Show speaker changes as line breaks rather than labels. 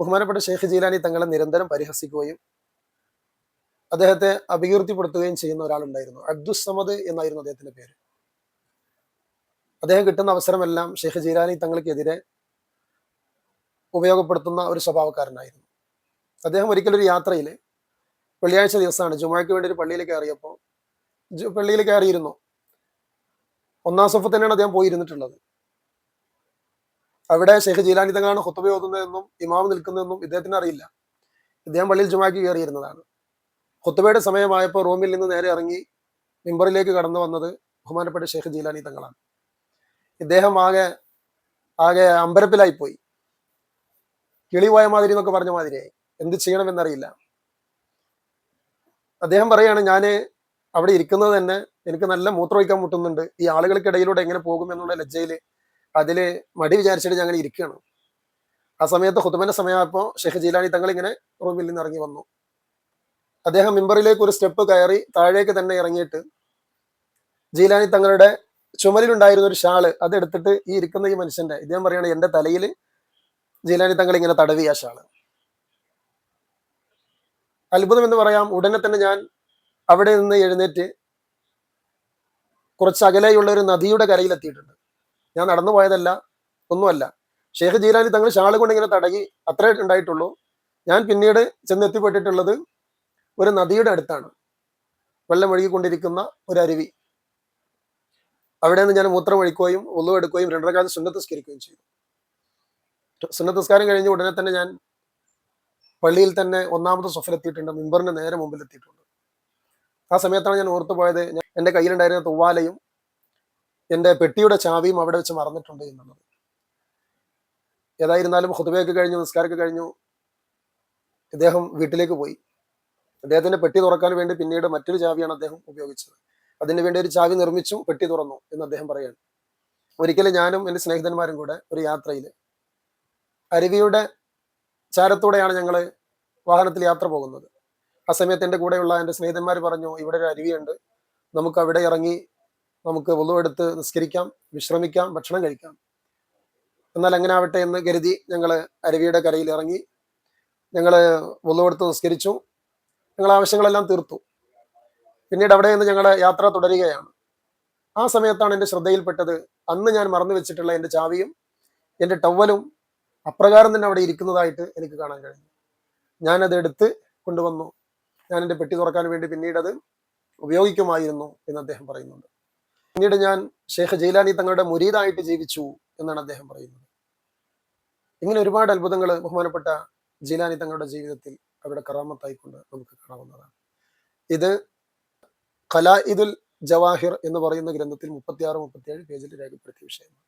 ബഹുമാനപ്പെട്ട ഷെയ്ഖ് ജീലാനി തങ്ങളെ നിരന്തരം പരിഹസിക്കുകയും അദ്ദേഹത്തെ അപകീർത്തിപ്പെടുത്തുകയും ചെയ്യുന്ന ഒരാളുണ്ടായിരുന്നു. അബ്ദുസമദ് എന്നായിരുന്നു അദ്ദേഹത്തിന്റെ പേര്. അദ്ദേഹം കിട്ടുന്ന അവസരമെല്ലാം ഷെയ്ഖ് ജീലാനി തങ്ങൾക്കെതിരെ ഉപയോഗപ്പെടുത്തുന്ന ഒരു സ്വഭാവക്കാരനായിരുന്നു. അദ്ദേഹം ഒരിക്കലൊരു യാത്രയിൽ വെള്ളിയാഴ്ച ദിവസമാണ് ജുമാക്ക് വേണ്ടി ഒരു പള്ളിയിൽ കയറിയപ്പോൾ പള്ളിയിൽ കയറിയിരുന്നു. ഒന്നാം സഫ് തന്നെയാണ് അദ്ദേഹം പോയിരുന്നിട്ടുള്ളത്. അവിടെ ഷെയ്ഖ് ജീലാനി തങ്ങളാണ് ഹുത്തബ ഓതുന്നതെന്നും ഇമാം നിൽക്കുന്നതെന്നും ഇദ്ദേഹത്തിന് അറിയില്ല. ഇദ്ദേഹം പള്ളിയിൽ ജുമാക്ക് കയറിയിരുന്നതാണ്. ഹുത്തബയുടെ സമയമായപ്പോൾ റോമിൽ നിന്ന് നേരെ ഇറങ്ങി മിമ്പറിലേക്ക് കടന്നു വന്നത് ബഹുമാനപ്പെട്ട ഷെയ്ഖ് ജീലാനി തങ്ങളാണ്. ഇദ്ദേഹം ആകെ ആകെ അമ്പരപ്പിലായി പോയി കിളി പോയ മാതിരി എന്നൊക്കെ പറഞ്ഞ മാതിരിയായി. എന്ത് ചെയ്യണമെന്നറിയില്ല. അദ്ദേഹം പറയാണ് ഞാൻ അവിടെ ഇരിക്കുന്നത് തന്നെ എനിക്ക് നല്ല മൂത്രമൊഴിക്കാൻ മുട്ടുന്നുണ്ട്. ഈ ആളുകൾക്കിടയിലൂടെ എങ്ങനെ പോകും എന്നുള്ള ലജ്ജയിൽ അതിൽ മടി വിചാരിച്ചിട്ട് ഞങ്ങൾ ഇരിക്കുകയാണ്. ആ സമയത്ത് ഹുത്തുബന്റെ സമയമായപ്പോൾ ഷെയ്ഖ് ജീലാനി തങ്ങൾ ഇങ്ങനെ റൂമിൽ നിന്ന് ഇറങ്ങി വന്നു. അദ്ദേഹം മിമ്പറിലേക്ക് ഒരു സ്റ്റെപ്പ് കയറി താഴേക്ക് തന്നെ ഇറങ്ങിയിട്ട് ജീലാനി തങ്ങളുടെ ചുമലിലുണ്ടായിരുന്ന ഒരു ഷാൾ അതെടുത്തിട്ട് ഈ ഇരിക്കുന്ന ഈ മനുഷ്യന്റെ ഇദ്ദേഹം പറയാണ് എന്റെ തലയിൽ ജീലാനി തങ്ങൾ ഇങ്ങനെ തടവി ആ ഷാൾ. അത്ഭുതം എന്ന് പറയാം ഉടനെ തന്നെ ഞാൻ അവിടെ നിന്ന് എഴുന്നേറ്റ് കുറച്ച് അകലെയുള്ള ഒരു നദിയുടെ കരയിലെത്തിയിട്ടുണ്ട്. ഞാൻ നടന്നു പോയതല്ല ഒന്നുമല്ല. ഷേഖ് ജീലാനി തങ്ങൾ ഷാൾ കൊണ്ട് ഇങ്ങനെ തടകി അത്രേ ഉണ്ടായിട്ടുള്ളൂ. ഞാൻ പിന്നീട് ചെന്ന് എത്തിപ്പെട്ടിട്ടുള്ളത് ഒരു നദിയുടെ അടുത്താണ്. വെള്ളം ഒഴുകിക്കൊണ്ടിരിക്കുന്ന ഒരു അരുവി. അവിടെ നിന്ന് ഞാൻ മൂത്രം ഒഴിക്കുകയും ഒന്നു എടുക്കുകയും രണ്ടരക്കാലത്ത് സുന്നത്തസ്കരിക്കുകയും ചെയ്തു. സുന്നത്തസ്കാരം കഴിഞ്ഞ് ഉടനെ തന്നെ ഞാൻ പള്ളിയിൽ തന്നെ ഒന്നാമത്തെ സൊഫിലെത്തിയിട്ടുണ്ട് മിമ്പറിന്റെ നേരെ മുമ്പിലെത്തിയിട്ടുണ്ട്. ആ സമയത്താണ് ഞാൻ ഓർത്തു പോയത് എന്റെ കയ്യിലുണ്ടായിരുന്ന തൂവാലയും എന്റെ പെട്ടിയുടെ ചാവിയും അവിടെ വെച്ച് മറന്നിട്ടുണ്ട് എന്നുള്ളത്. ഏതായിരുന്നാലും ഹുതുബയൊക്കെ കഴിഞ്ഞു നിസ്കാരമൊക്കെ കഴിഞ്ഞു. അദ്ദേഹം വീട്ടിലേക്ക് പോയി. അദ്ദേഹത്തിന്റെ പെട്ടി തുറക്കാൻ വേണ്ടി പിന്നീട് മറ്റൊരു ചാവിയാണ് അദ്ദേഹം ഉപയോഗിച്ചത്. അതിനു വേണ്ടി ഒരു ചാവി നിർമ്മിച്ചു പെട്ടി തുറന്നു എന്ന് അദ്ദേഹം പറയാണ് ഒരിക്കലും ഞാനും എന്റെ സ്നേഹിതന്മാരും കൂടെ ഒരു യാത്രയിൽ അരുവിയുടെ ചാരത്തൂടെയാണ് ഞങ്ങൾ വാഹനത്തിൽ യാത്ര പോകുന്നത്. ആ സമയത്ത് എന്റെ കൂടെയുള്ള എന്റെ സ്നേഹിതന്മാർ പറഞ്ഞു ഇവിടെ ഒരു അരുവിയുണ്ട്. നമുക്ക് അവിടെ ഇറങ്ങി നമുക്ക് വലുവെടുത്ത് നിസ്കരിക്കാം വിശ്രമിക്കാം ഭക്ഷണം കഴിക്കാം. എന്നാൽ അങ്ങനെ ആവട്ടെ എന്ന് കരുതി ഞങ്ങൾ അരുവിയുടെ കരയിൽ ഇറങ്ങി. ഞങ്ങൾ വലുവെടുത്ത് നിസ്കരിച്ചു. ഞങ്ങൾ ആവശ്യങ്ങളെല്ലാം തീർത്തു. പിന്നീട് അവിടെ നിന്ന് ഞങ്ങൾ യാത്ര തുടരുകയാണ്. ആ സമയത്താണ് എന്റെ ശ്രദ്ധയിൽപ്പെട്ടത്. അന്ന് ഞാൻ മറന്നു വെച്ചിട്ടുള്ള എന്റെ ചാവിയും എന്റെ ടവലും അപ്രകാരം തന്നെ അവിടെ ഇരിക്കുന്നതായിട്ട് എനിക്ക് കാണാൻ കഴിഞ്ഞു. ഞാനത് എടുത്ത് കൊണ്ടുവന്നു. ഞാൻ എന്റെ പെട്ടി തുറക്കാൻ വേണ്ടി പിന്നീട് അത് ഉപയോഗിക്കുമായിരുന്നു എന്ന് അദ്ദേഹം പറയുന്നുണ്ട്. പിന്നീട് ഞാൻ ഷെയ്ഖ് ജൈലാനി തങ്ങളുടെ മുരീതായിട്ട് ജീവിച്ചു എന്നാണ് അദ്ദേഹം പറയുന്നത്. ഇങ്ങനെ ഒരുപാട് അത്ഭുതങ്ങൾ ബഹുമാനപ്പെട്ട ജീലാനി തങ്ങളുടെ ജീവിതത്തിൽ അവരുടെ കറാമത്തായിക്കൊണ്ട് നമുക്ക് കാണാവുന്നതാണ്. ഇത് കലാ ഖലാഇദുൽ ജവാഹിർ എന്ന് പറയുന്ന ഗ്രന്ഥത്തിൽ മുപ്പത്തിയാറ് മുപ്പത്തിയേഴ് പേജിൽ രേഖപ്പെടുത്തിയ വിഷയമാണ്.